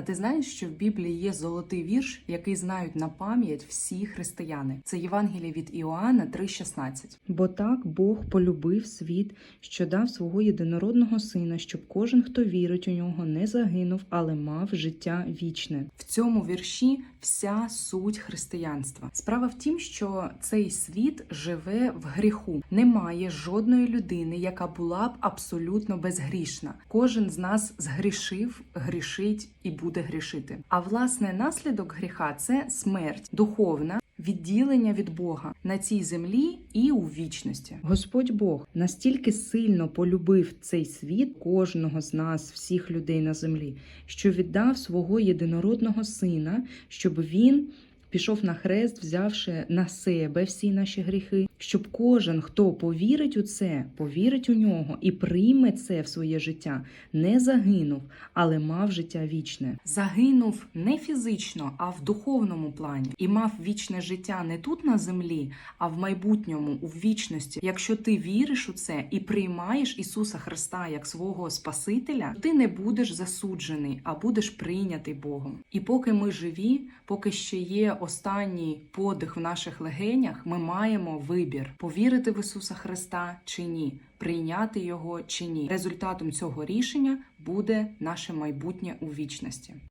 А ти знаєш, що в Біблії є золотий вірш, який знають на пам'ять всі християни? Це Євангеліє від Іоанна 3,16. Бо так Бог полюбив світ, що дав свого єдинородного сина, щоб кожен, хто вірить у нього, не загинув, але мав життя вічне. В цьому вірші вся суть християнства. Справа в тім, що цей світ живе в гріху. Немає жодної людини, яка була б абсолютно безгрішна. Кожен з нас згрішив, грішить і буде грішити. А власне наслідок гріха це смерть духовна. Відділення від Бога на цій землі і у вічності. Господь Бог настільки сильно полюбив цей світ, кожного з нас, всіх людей на землі, що віддав свого єдинородного сина, щоб він пішов на хрест, взявши на себе всі наші гріхи, щоб кожен, хто повірить у це, повірить у нього і прийме це в своє життя, не загинув, але мав життя вічне. Загинув не фізично, а в духовному плані і мав вічне життя не тут на землі, а в майбутньому, у вічності. Якщо ти віриш у це і приймаєш Ісуса Христа як свого Спасителя, ти не будеш засуджений, а будеш прийнятий Богом. І поки ми живі, поки ще є останній подих в наших легенях, ми маємо вибір повірити в Ісуса Христа чи ні, прийняти його чи ні. Результатом цього рішення буде наше майбутнє у вічності.